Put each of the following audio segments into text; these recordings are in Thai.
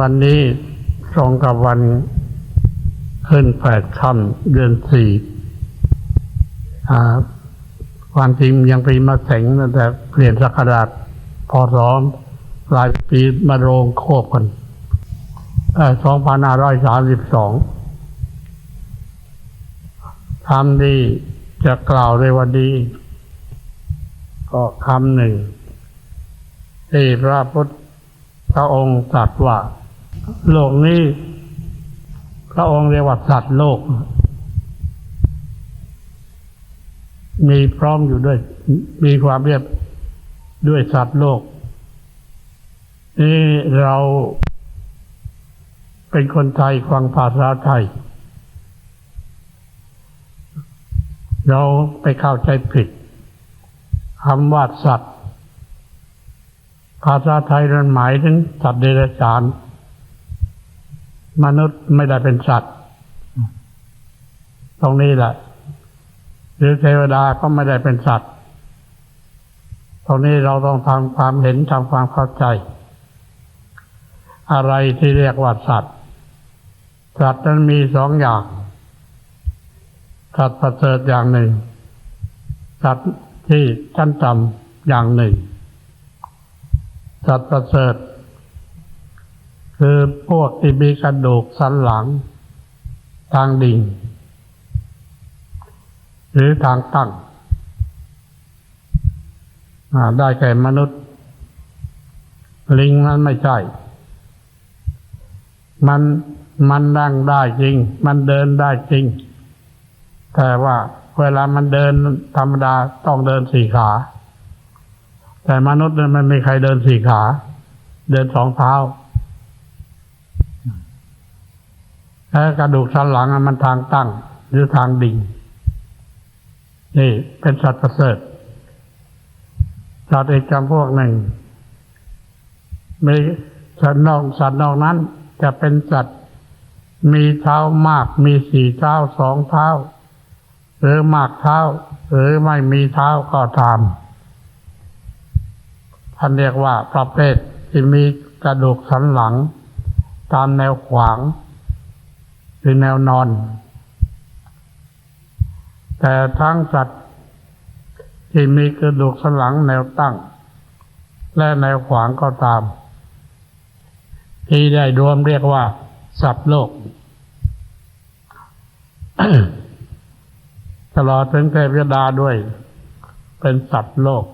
วันนี้ตรงกับวันขึ้นแปดค่ำเดือนสี่ความจริงยังปีมาเสงนะแต่เปลี่ยนสักราชพอร้อมหลายปีมาโรงโคบกันสองพันห้าร้อยสามสิบสองคำนี้จะกล่าวในวันนี้ก็คำหนึ่งที่พระพุทธองค์ตรัสว่า โลกนี้พระองค์เรียกว่าสัตว์โลก มีพร้อมอยู่ด้วย มีความเรียบด้วยสัตว์โลก นี่เราเป็นคนไทยฟังภาษาไทย เราไปเข้าใจผิดคำว่าสัตว์ ภาษาไทยนั้นหมายถึงสัตว์เดรัจฉาน มนุษย์ไม่ได้เป็นสัตว์ ตรงนี้แหละ หรือเทวดาก็ไม่ได้เป็นสัตว์ ตรงนี้เราต้องทำความเห็นทำความเข้าใจ อะไรที่เรียกว่าสัตว์ สัตว์นั้นมีสองอย่าง สัตว์ประเสริฐอย่างหนึ่ง สัตว์ที่ชั้นต่ำอย่างหนึ่ง สัตว์ประเสริฐ คือพวกที่มีกระดูกสันหลัง ทางดิ่ง หรือทางตั้ง ได้แก่มนุษย์ ลิงนั้นไม่ใช่ มันมันนั่งได้จริง มันเดินได้จริง แต่ว่าเวลามันเดินธรรมดาต้องเดินสี่ขา แต่มนุษย์นั้นมันไม่ใครเดินสี่ขา เดินสองเท้า แล้วกระดูกสันหลังมันทางตั้ง หรือทางดิ่ง นี่ เป็นสัตว์ประเสริฐสัตว์อีกจำพวกหนึ่งมีสัตว์นอกสัตว์นอกนั้น จะเป็นสัตว์ มีเท้ามาก มีสี่เท้าสองเท้า หรือมากเท้า หรือไม่มีเท้าก็ตามท่านเรียกว่าประเภทที่มีกระดูกสันหลัง ตามแนวขวาง หรือแนวนอน แต่ทั้งสัตว์ที่มีกระดูกสันหลังแนวตั้ง และแนวขวางก็ตาม ที่ได้รวมเรียกว่า สัตว์โลก ตลอดถึงเทพยดาด้วย เป็นสัตว์โลก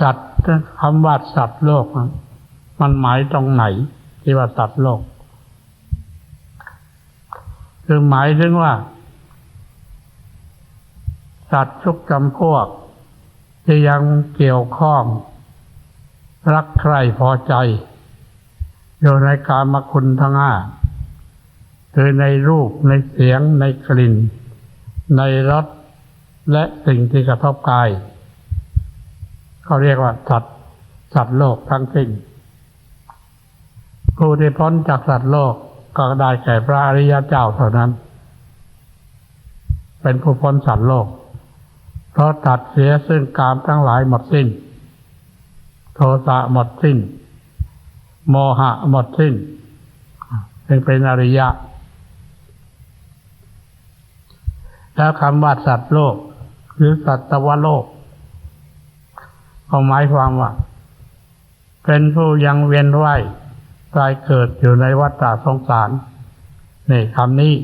สัตว์คำว่าสัตว์โลก มันหมายตรงไหน ที่ว่าสัตว์โลก คือหมายถึงว่า สัตว์ทุกจำพวก ที่ยังเกี่ยวข้อง รักใครพอใจ อยู่ในการมคุณทั้งห้าคือในรูปในเสียงในกลิ่น ในรสและสิ่งที่กระทบกาย เขาเรียกว่าสัตว์สัตว์โลกทั้งสิ้นผู้ที่พ้นจากสัตว์โลก ก็ได้แก่พระอริยเจ้าเท่านั้น เป็นผู้พ้นสัตว์โลก เพราะตัดเสียซึ่งกามทั้งหลายหมดสิ้น โทสะหมดสิ้น โมหะหมดสิ้นจึงเป็นอริยะ แล้วคำว่าสัตว์โลก หรือสัตวโลกก็หมายความว่า เป็นผู้ยังเวียนว่าย ตายเกิดอยู่ในวัฏฏะสงสารนี่คำนี้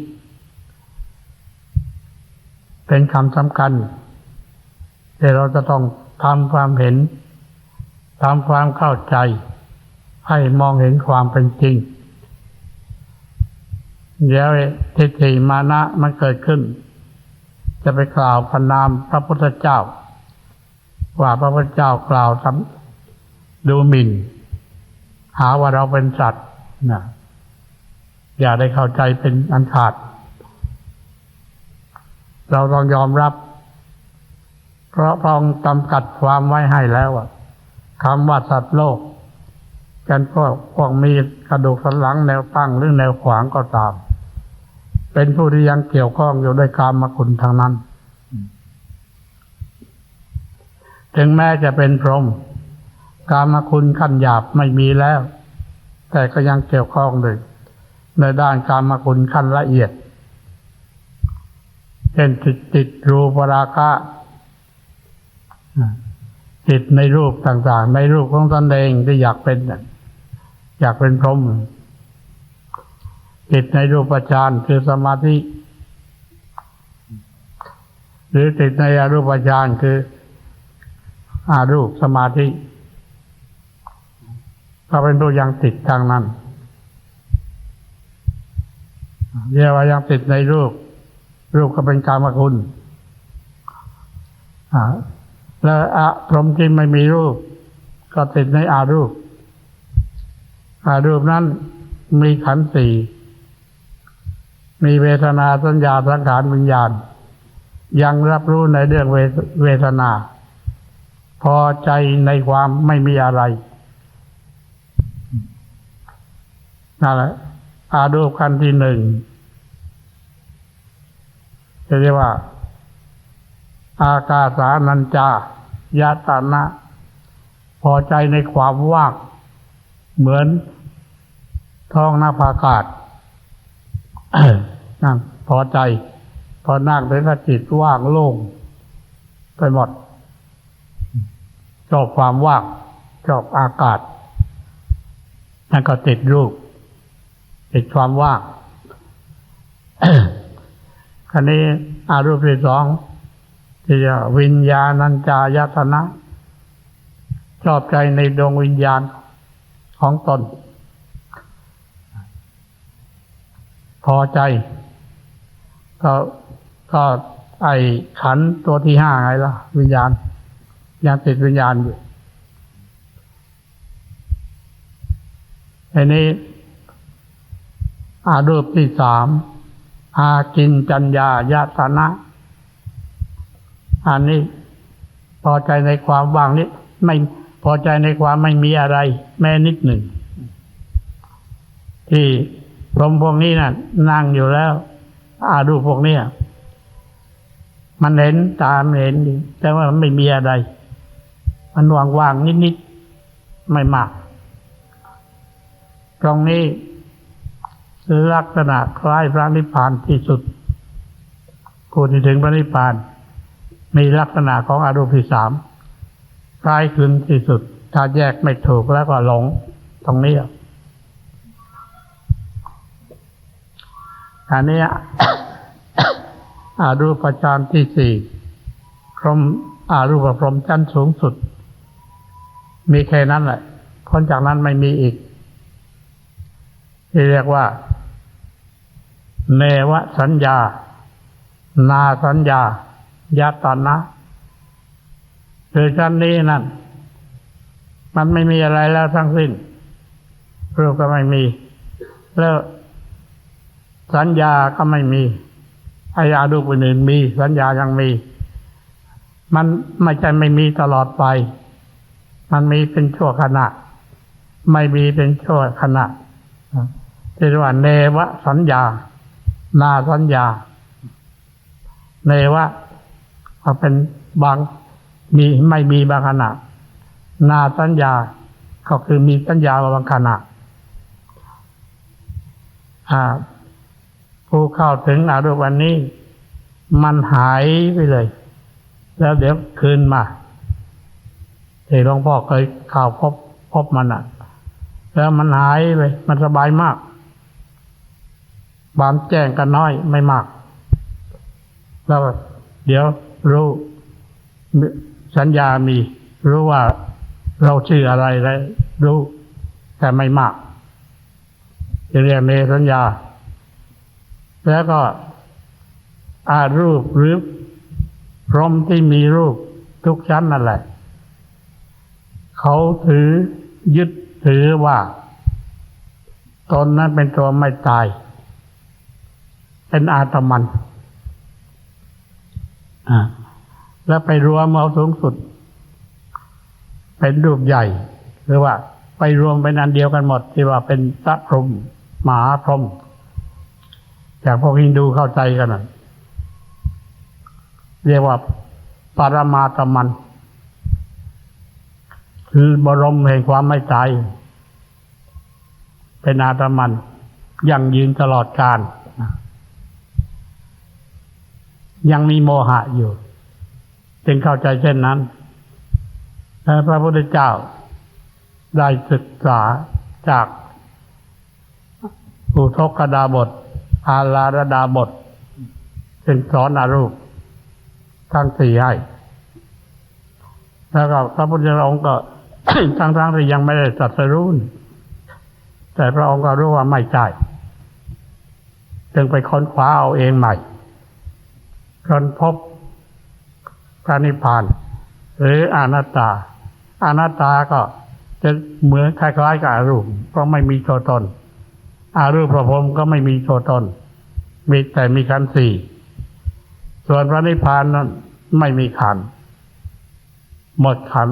เป็นคำสำคัญที่เราจะต้องทำความเห็นทำความเข้าใจ ให้มองเห็นความเป็นจริง เดี๋ยวทิฏฐิมานะมันเกิดขึ้น จะไปกล่าวพนามพระพุทธเจ้า ว่าพระพุทธเจ้ากล่าวทำดูหมิ่น หาว่าเราเป็นสัตว์นะอย่าได้เข้าใจเป็นอันขาด เราต้องยอมรับ เพราะพระองค์จำกัดความไว้ให้แล้วคำว่าสัตว์โลก กันพวกพวกมีกระดูกสันหลังแนวตั้งหรือแนวขวางก็ตาม เป็นผู้ที่ยังเกี่ยวข้องอยู่ด้วยกามคุณทางนั้น ถึงแม้จะเป็นพรหม กามคุณขั้นหยาบไม่มีแล้ว แต่ก็ยังเกี่ยวข้องเลยในด้านการมาคุณขั้นละเอียดเช่นจิตจิตรูปราคะจิตในรูปต่างๆ ในรูปของตนเองที่อยากเป็น อยากเป็นพรหมจิตในรูปฌานคือสมาธิ หรือจิตในอรูปฌานคืออารูปสมาธิ ก็เป็นตัวยังติดทางนั้นเรียกว่ายังติดในรูป รูปก็เป็นกามคุณแล้วอะพรหมที่ไม่มีรูป ก็ติดในอารูป อารูปนั้นมีขันธ์สี่มีเวทนาสัญญาสังขารวิญญาณ ยังรับรู้ในเรื่องเวเวทนา พอใจในความไม่มีอะไร นั่นแหละอารูปขั้นที่หนึ่งจะเรียกว่า อากาสานัญจายตานะ พอใจในความว่าง เหมือนท้องหน้าผากาศนั่นพอใจ พอนั่งเป็นกจิตว่างโล่งไปหมดชอบความว่างชอบอากาศนั่นก็ติดรูป ติดความว่างคราวนี้อารูปที่สองที่จะวิญญาณัญจายตนะ ชอบใจในดวงวิญญาณของตน พอใจ ก็ก็ไอขันตัวที่ห้าไงล่ะ วิญญาณยังติดวิญญาณอยู่อันนี้ อารูปที่สามอากินจัญญายตนะอันนี้พอใจในความว่างนี้ไม่พอใจในความไม่มีอะไร แม้นิดหนึ่ง ที่พรมพวกนี้นะ่ะ นั่งอยู่แล้ว อาดูพวกนี้มันเห็นตามเห็นดีแต่ว่ามันไม่มีอะไร มันว่างๆนิดๆไม่มาก ตรงนี้ ลักษณะคล้ายพระนิพพานที่สุดผู้ที่ถึงพระนิพพาน มีลักษณะของอารมณ์ที่สามคล้ายคลึงที่สุด ถ้าแยกไม่ถูกแล้วก็หลงตรงนี้อันนี้อารูปฌานที่สี่พรมอารูปพรมชั้นสูงสุด มีแค่นั้นแหละพ้นจากนั้นไม่มีอีก ที่เรียกว่า เนวสัญญา นาสัญญายตานะคือชั้นนี้นั่น มันไม่มีอะไรแล้วทั้งสิ้นรูปก็ไม่มี แล้วสัญญาก็ไม่มีอายาดูปอื่นมี สัญญายังมี มันไม่ใช่ไม่มีตลอดไป มันมีเป็นชั่วขณะ ไม่มีเป็นชั่วขณะเรียกว่าเนวสัญญา นาสัญญาเนวะก็เป็นบางมีไม่มีบางขณะ นาสัญญาก็คือมีสัญญาบางขณะผู้เข้าถึงอารมณ์วันนี้ มันหายไปเลย แล้วเดี๋ยวคืนมาที่หลวงพ่อเคยข่าวพบพบมันอะ แล้วมันหายไป มันสบายมาก บานแจ้งกันน้อยไม่มากแล้วเดี๋ยวรู้สัญญามีรู้ว่าเราชื่ออะไรแล้วรู้ แต่ไม่มากเรียกเมสัญญา แล้วก็อารูปหรือพรหมที่มีรูปทุกชั้นนั่นแหละ เขาถือยึดถือว่า ตนนั้นเป็นตัวไม่ตาย เป็นอาตมันแล้วไปรวมเอาสูงสุด เป็นรูปใหญ่หรือว่า ไปรวมเป็นอันเดียวกันหมด ที่ว่าเป็นพระพรหมมหาพรหมอย่างพวกฮินดูเข้าใจกันนะเรียกว่าปรมาตมัน คือบรมแห่งความไม่ตาย เป็นอาตมัน ยังยืนตลอดกาล ยังมีโมหะอยู่ จึงเข้าใจเช่นนั้นและพระพุทธเจ้าได้ศึกษาจากอุทกดาบท อาลาระดาบทเป็นสอนอารูปทั้งสี่ให้ แล้วก็พระพุทธองค์ก็ทั้งทั้งที่ยังไม่ได้ตรัสรู้นแต่พระองค์ก็รู้ว่าไม่ใช่จึงไปค้นคว้าเอาเองใหม่ จนพบพระนิพพาน หรืออนัตตา อนัตตาก็จะเหมือนคล้ายๆกับอารูปเพราะไม่มีตัวตน อารูปประพรหมก็ไม่มีตัวตน มีแต่มีขันสี่ ส่วนพระนิพพานนั้นไม่มีขัน หมดขัน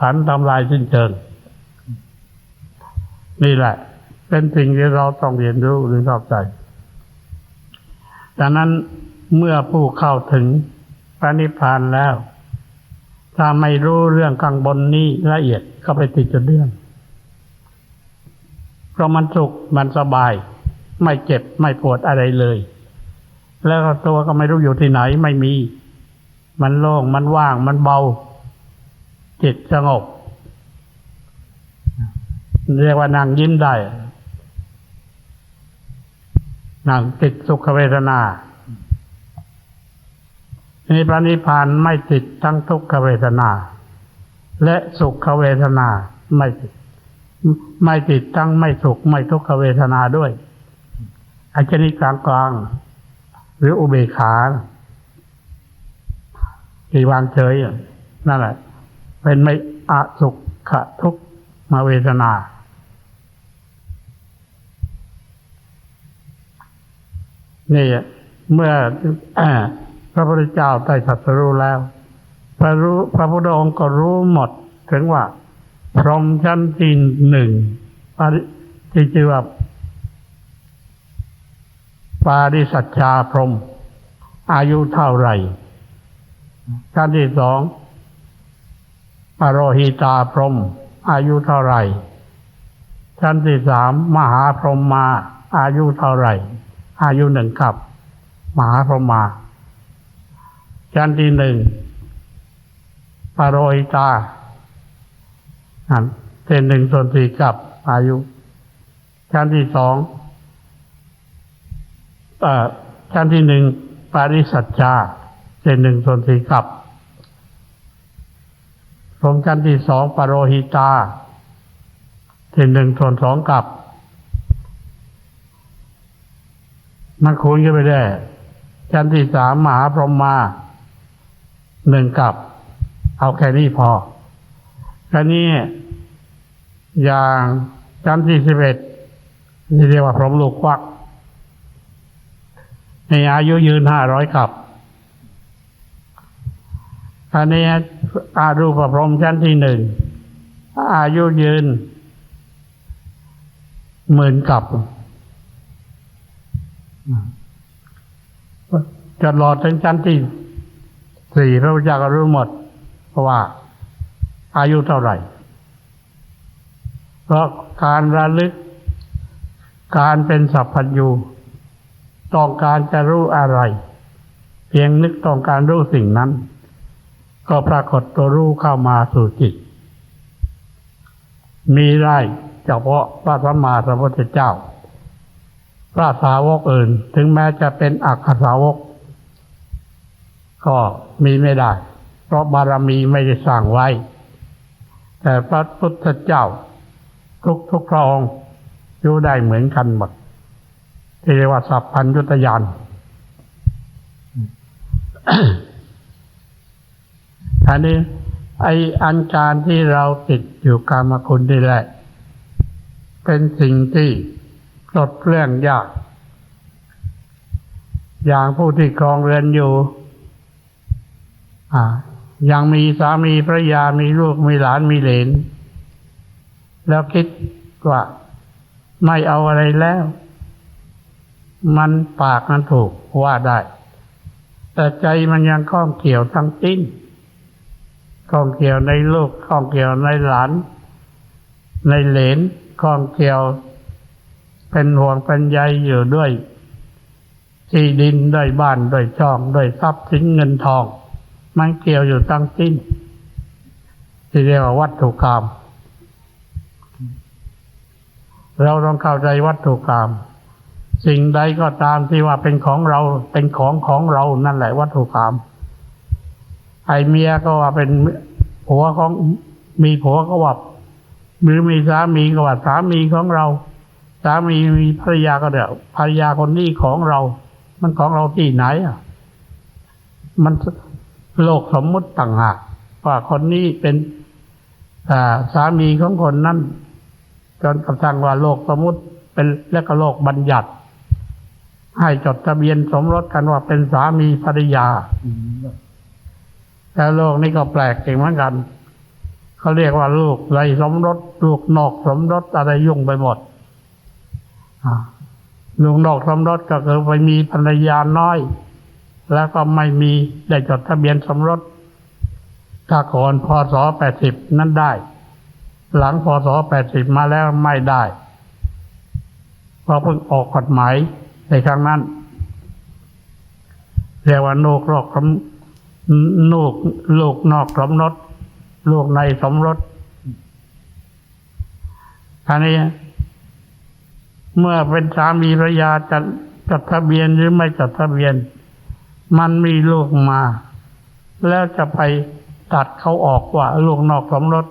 ขันทำลายสิ้นเชิง นี่แหละ เป็นสิ่งที่เราต้องเรียนรู้หรือเข้าใจดังนั้น เมื่อผู้เข้าถึงพระนิพพานแล้ว ถ้าไม่รู้เรื่องข้างบนนี้ละเอียดก็ไปติดจนเรื่องเพราะมันสุขมันสบาย ไม่เจ็บไม่ปวดอะไรเลย แล้วตัวก็ไม่รู้อยู่ที่ไหนไม่มี มันโล่งมันว่างมันเบา จิตสงบ เรียกว่านางยิ้มได้นางติดสุขเวทนา นี่พระนิพพานไม่ติดทั้งทุกขเวทนา และสุขเวทนาไม่ติดไม่ติดทั้งไม่สุขไม่ทุกขเวทนาด้วยอาชนิกลางกลางหรืออุเบกขาที่วางเฉยนั่นแหละ เป็นไม่อสุขขทุกขมาเวทนา นี่เมื่อ พระพุทธเจ้าได้ตรัสรู้แล้ว พระรู้พระพุทธองค์ก็รู้หมด ถึงว่า พรหมชั้นที่หนึ่งที่ชื่อว่าปาริสัชชาพรหมอายุเท่าไหร่ชั้นที่สองปโรหิตาพรหมอายุเท่าไหร่ ชั้นที่สามมหาพรหมมา อายุเท่าไหร่ อายุหนึ่งกับ มหาพรหมมา ชั้นที่หนึ่งปโรหิตาอันเป็นหนึ่งส่วนสี่กับอายุ ชั้นที่สองอชั้นที่หนึ่งปาริสัชชาเป็นหนึ่งส่วนสี่กับพรมชั้นที่สองปโรหิตาเป็นหนึ่งส่วนสองกับ มันคูณกันไปได้ชั้นที่สามมหาพรหมมา หนึ่งกับ เอาแค่นี้พอแค่นี้อย่างชั้นที่สิบเอ็ดนี่เรียกว่าพรหมลูกควักในอายุยืนห้าร้อยกับอันนี้อารูปพรหมชั้นที่หนึ่งอายุยืนหมื่นกับจะรอถึงชั้นที่ สี่พระพุทธเจ้าก็รู้หมด เพราะว่าอายุเท่าไหร่ เพราะการระลึก การเป็นสัพพัญญูต้องการจะรู้อะไร เพียงนึกต้องการรู้สิ่งนั้น ก็ปรากฏตัวรู้เข้ามาสู่จิต มีได้เฉพาะพระสัมมาสัมพุทธเจ้า พระสาวกอื่น ถึงแม้จะเป็นอักขสาวก ก็มีไม่ได้ เพราะบารมีไม่ได้สร้างไว้ แต่พระพุทธเจ้า ทุกทุกพระองค์อยู่ได้เหมือนกันหมดที่เรียกว่าสัพพัญยุตยานอันนี้ไออันการที่เราติดอยู่กรรมคุณนี่แหละ เป็นสิ่งที่ปลดเปลื้องยาก อย่างผู้ที่ครองเรือนอยู่ ยังมีสามีภรรยามีลูกมีหลานมีเหลน แล้วคิดว่าไม่เอาอะไรแล้ว มันปากมันถูกว่าได้ แต่ใจมันยังข้องเกี่ยวทั้งสิ้นข้องเกี่ยวในลูกข้องเกี่ยวในหลาน ในเหลนข้องเกี่ยว เป็นห่วงเป็นใยอยู่ด้วย ที่ดินด้วยบ้านด้วยช่องด้วยทรัพย์สินเงินทอง มันเกี่ยวอยู่ตั้งสิ้นที่เรียกว่าวัตถุกรรมเราต้องเข้าใจวัตถุกรรมสิ่งใดก็ตามที่ว่าเป็นของเราเป็นของของเรานั่นแหละวัตถุกรรมไอเมียก็ว่าเป็นผัวของมีผัวก็ว่าหรือมีสามีก็ว่าสามีของเรา สามีมีภรรยาก็เดี๋ยวภรรยาคนนี้ของเรา มันของเราที่ไหนอะ มัน โลกสมมุติต่างหากว่าคนนี้เป็นสามีของคนนั้นจนกระทั่งว่าโลกสมมุติเป็นและก็โลกบัญญัติ ให้จดทะเบียนสมรสกันว่าเป็นสามีภรรยาแต่โลกนี้ก็แปลกจริงเหมือนกันเขาเรียกว่าลูกไรสมรสลูกนอกสมรสอะไรยุ่งไปหมดลูกนอกสมรสก็คือไปมีภรรยาน้อย แล้วก็ไม่มีได้จดทะเบียนสมรสถ้าก่อนพศแปดสิบนั้นได้ หลังพศแปดสิบมาแล้วไม่ได้เพราะเพิ่งออกกฎหมายในครั้งนั้นเรียกว่าโนกรอกสมลูกลูกนอกสมรสลูกในสมรสอันนี้ เมื่อเป็นสามีภรรยาจะจดทะเบียนหรือไม่จดทะเบียน มันมีลูกมา แล้วจะไปตัดเขาออกว่าลูกนอกสมรส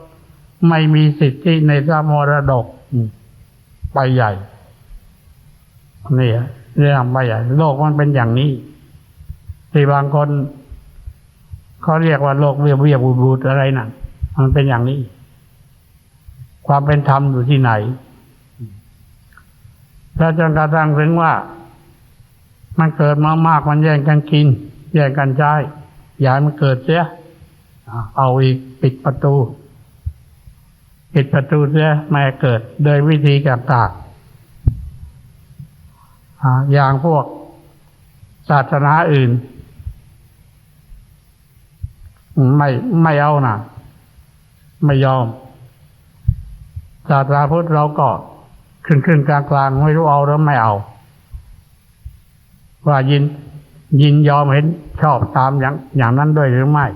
ไม่มีสิทธิในทรัพย์มรดกไปใหญ่นี่เรื่องไปใหญ่ โลกมันเป็นอย่างนี้ที่บางคนเขาเรียกว่าโลกเวียเวียบูบูดอะไรนะ่ะ มันเป็นอย่างนี้ ความเป็นธรรมอยู่ที่ไหน แล้วจนกระทั่งถึงว่า มันเกิดมามากมันแย่งกันกิน แย่งกันใช้อย่าให้มันเกิดเสียเอาอีกปิดประตู ปิดประตูเสียไม่เกิดโดยวิธีต่างๆอย่างพวกศาสนาอื่น ไม่ไม่เอานะไม่ยอม ศาสนาพุทธเราก็ขึ้นขึ้นกลางกลางไม่รู้เอาหรือไม่เอา ว่ายินยินยอมเห็นชอบตามอย่างอย่างนั้นด้วยหรือไม่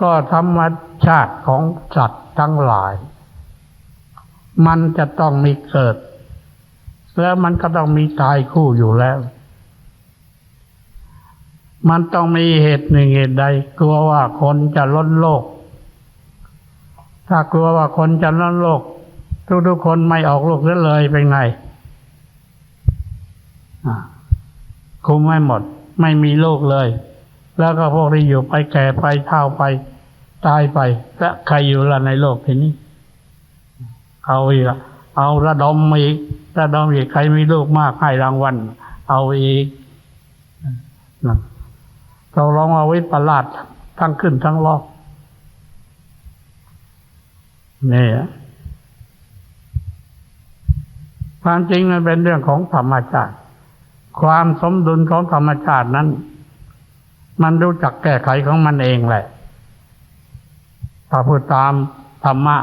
ก็ธรรมชาติของสัตว์ทั้งหลาย มันจะต้องมีเกิด แล้วมันก็ต้องมีตายคู่อยู่แล้ว มันต้องมีเหตุหนึ่งเหตุใด กลัวว่าคนจะล้นโลก ถ้ากลัวว่าคนจะล้นโลก ทุกๆคนไม่ออกลูกเลยเป็นไง คุมไม่หมด ไม่มีลูกเลย แล้วก็พวกที่อยู่ไปแก่ไปเฒ่าไป ตายไป และใครอยู่ละในโลกทีนี้ เอาอีกเอาระดมอีกระดมอีกใครมีลูกมากให้รางวัลเอาอีกเราลองเอาไว้ประหลาดทั้งขึ้นทั้งลอกนี่ความจริงมันเป็นเรื่องของธรรมชาติ ความสมดุลของธรรมชาตินั้น มันรู้จักแก้ไขของมันเองแหละ ถ้าพูดตามธรรมะ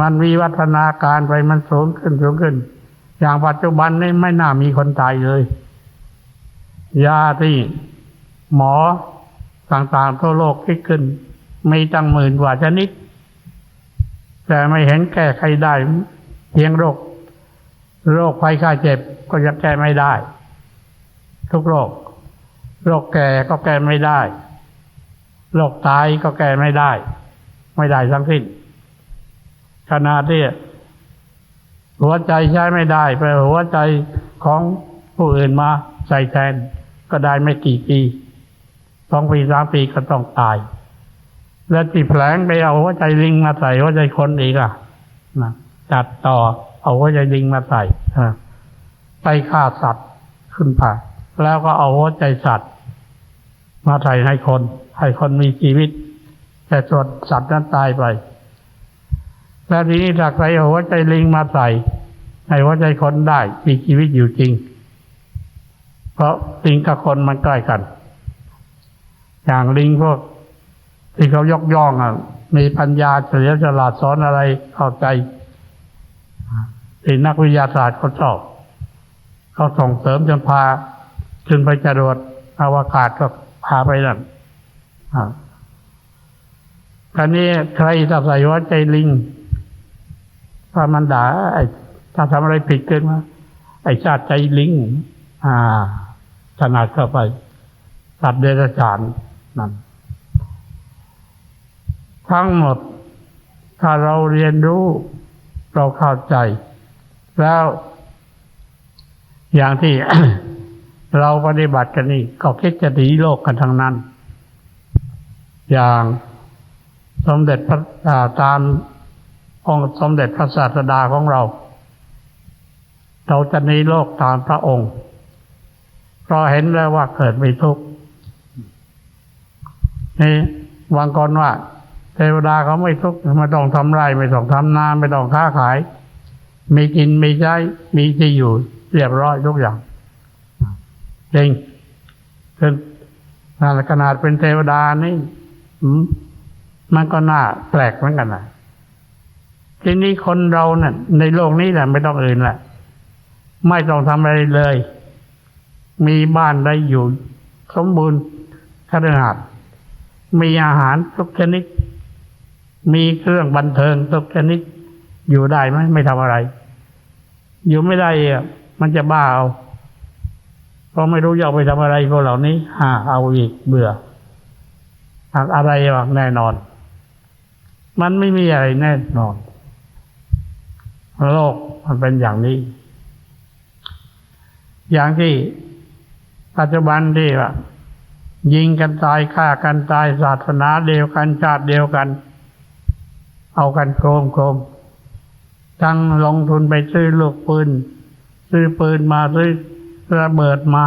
มันมีวัฒนาการไปมันสูงขึ้นสูงขึ้น อย่างปัจจุบันนี้ไม่น่ามีคนตายเลย ยาที่หมอต่างๆทั่วโลกคิดขึ้น มีตั้งหมื่นกว่าชนิด แต่ไม่เห็นแก้ใครได้เพียงโรค โรคภัยไข้เจ็บก็จะแก้ไม่ได้ ทุกโรค โรคแก่ก็แก้ไม่ได้ โรคตายก็แก้ไม่ได้ ไม่ได้ทั้งสิ้นขณะที่หัวใจใช้ไม่ได้ไปหัวใจของผู้อื่นมาใส่แทนก็ได้ไม่กี่ปีสองปีสามปีก็ต้องตาย แล้วตีแผลงไปเอาหัวใจลิงมาใส่หัวใจคนอีกอะนะจัดต่อ เอาหัวใจลิงมาใส่ไปฆ่าสัตว์ขึ้นไปแล้วก็เอาหัวใจสัตว์ มาใส่ให้คน ให้คนมีชีวิต แต่ส่วนสัตว์นั้นตายไปแล้วทีนี้ถ้าใครเอาหัวใจลิงมาใส่ให้หัวใจคนได้มีชีวิตอยู่จริง เพราะลิงกับคนมันใกล้กัน อย่างลิงพวกที่เขายกย่องอะมีปัญญาเฉลียวฉลาดสอนอะไรเข้าใจ ที่นักวิทยาศาสตร์เขาชอบเขาส่งเสริมจนพาขึ้นไปจรวดอวกาศก็พาไปนั่นคราวนี้ใครถ้าใส่หัวใจลิงถ้ามันด่าไอ้ถ้าทำอะไรผิดเกินมา ไอ้ชาติใจลิง อ่าขนาดเข้าไป สัตว์เดรัจฉานนั่นทั้งหมด ถ้าเราเรียนรู้ เราเข้าใจ แล้วอย่างที่เราปฏิบัติกันนี่ก็คิดจะหนีโลกกันทั้งนั้น อย่างสมเด็จพระาตามองค์สมเด็จพระศาสดาของเรา เราจะหนีโลกตามพระองค์เพราะเห็นแล้วว่าเกิดไมีทุกข์นี่วางก่อนว่าเทวดาเขาไม่ทุกข์ไม่ต้องทำไรไม่ต้องทำนาไม่ต้องค้าขาย มีกินมีใช้มีที่อยู่เรียบร้อยทุกอย่างจริงเป็นขนาดเป็นเทวดานี่มันก็น่าแปลกเหมือนกันนะทีนี้คนเราเนี่ยในโลกนี้แหละไม่ต้องอื่นแหละไม่ต้องทำอะไรเลย มีบ้านได้อยู่ สมบูรณ์ขนาด มีอาหารทุกชนิด มีเครื่องบันเทิงทุกชนิด อยู่ได้ไหมไม่ทำอะไร อยู่ไม่ได้อะมันจะบ้าเอาเพราะไม่รู้จะเอาไปทำอะไรพวกเหล่านี้ฮ่าเอาอีกเบื่อหากอะไรหวะแน่นอน มันไม่มีอะไรแน่นอน โลกมันเป็นอย่างนี้ อย่างที่ปัจจุบันที่ว่ายิงกันตายฆ่ากันตายศาสนาเดียวกันชาติเดียวกัน เอากันโครมโครม ทั้งลงทุนไปซื้อลูกปืน ซื้อปืนมาซื้อระเบิดมา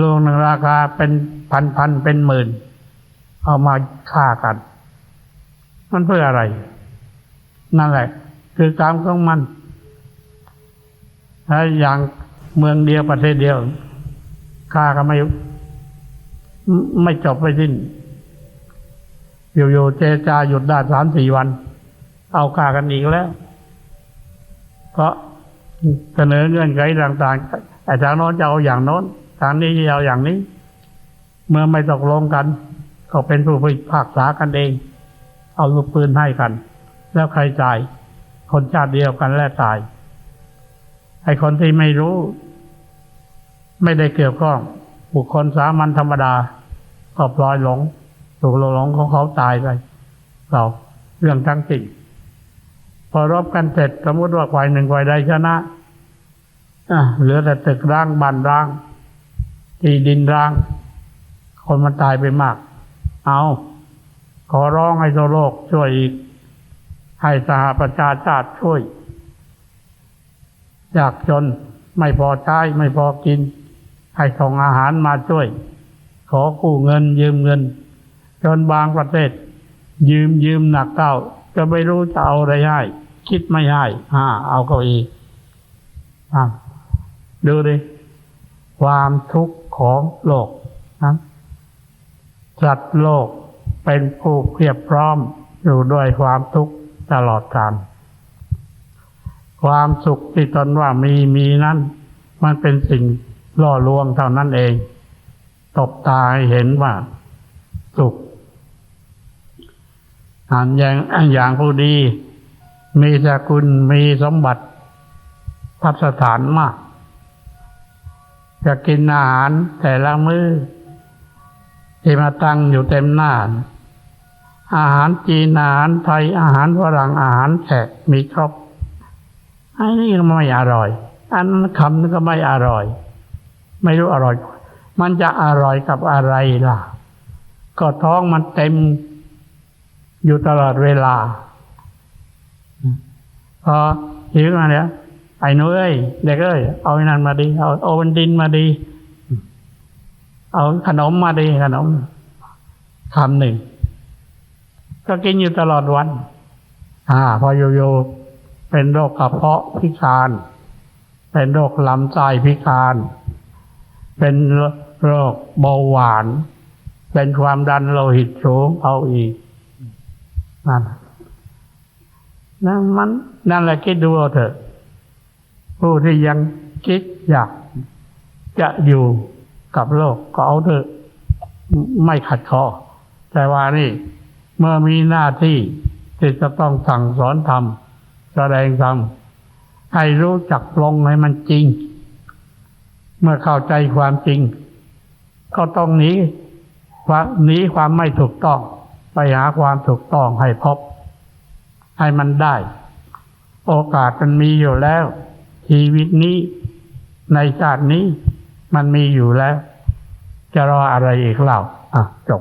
ลูกหนึ่งราคาเป็นพันพันเป็นหมื่น เอามาฆ่ากัน มันเพื่ออะไร นั่นแหละ คือกรรมของมันถ้าอย่างเมืองเดียวประเทศเดียวฆ่ากันไม่ไม่จบไม่สิ้น อยู่ๆเจจาหยุดได้สามสี่วัน เอาฆ่ากันอีกแล้ว เพราะเสนอเงื่อนไขต่างๆไอ้ทางโน้นจะเอาอย่างโน้น ทางนี้จะเอาอย่างนี้ เมื่อไม่ตกลงกัน ก็เป็นผู้พิพากษากันเอง เอาลูกปืนให้กัน แล้วใครจ่ายคนชาติเดียวกันและตาย ไอ้คนที่ไม่รู้ ไม่ได้เกี่ยวข้อง บุคคลสามัญธรรมดาก็ปล่อยหลงถูกหลงของเขาตายไปเราเรื่องทั้งสิ่ง พอรบกันเสร็จสมมติว่าฝ่ายหนึ่งฝ่ายใดชนะเหลือแต่ตึกร้างบ้านร้าง ที่ดินร้าง คนมันตายไปมาก เอาขอร้องให้โลโลกช่วยอีก ให้สหประชาชาติช่วยอยากจนไม่พอใช้ไม่พอกิน ให้ส่งอาหารมาช่วย ขอกู้เงิน ยืมเงิน จนบางประเทศ ยืมยืมหนักเก้าจะไม่รู้จะเอาอะไรให้ คิดไม่ให้อ่าเอาเก้าอี้อ่าดูดิความทุกข์ของโลกนะสัตว์โลกเป็นผู้เพียบพร้อมอยู่ด้วยความทุกข์ตลอดกาลความสุขที่ตนว่ามีมีนั้น มันเป็นสิ่งล่อลวงเท่านั้นเอง ตบตาให้เห็นว่า สุขอันอย่างอย่างผู้ดี มีสกุลมีสมบัติพัสถานมาก จะกินอาหารแต่ละมือ้อที่มาตั้งอยู่เต็มหน้า อาหารจีนอาหารไทยอาหารฝรั่งอาหารแขกมีครบอ้นี่ก็ไม่อร่อย อันนั้นคำก็ไม่อร่อย ไม่รู้อร่อย มันจะอร่อยกับอะไรล่ะ ก็ท้องมันเต็มอยู่ตลอดเวลา พอหิวมาเนี่ยไอ้นุ้ยเด็กเอ้ยเอาไอ้นั่นมาดี เอาโอวันดินมาดี เอาขนมมาดีขนมคำหนึ่ง ก็กินอยู่ตลอดวัน อ่า พอโยๆเป็นโรคกระเพาะพิการ เป็นโรคลำไส้พิการ เป็นโรคเบาหวาน เป็นความดันโลหิตสูงเอาอีกนั่น นั่นมันนั่นแหละคิดดูเอาเถอะ ผู้ที่ยังคิดอยากจะอยู่กับโลกก็เอาเถอะ ไม่ขัดข้อ แต่ว่านี่ เมื่อมีหน้าที่ที่จะต้องสั่งสอนธรรมแสดงธรรมให้รู้จักลงให้มันจริง เมื่อเข้าใจความจริง ก็ต้องหนีความหนีความไม่ถูกต้อง ไปหาความถูกต้องให้พบ ให้มันได้ โอกาสมันมีอยู่แล้ว ชีวิตนี้ในชาตินี้มันมีอยู่แล้ว จะรออะไรอีกเล่าอะจบ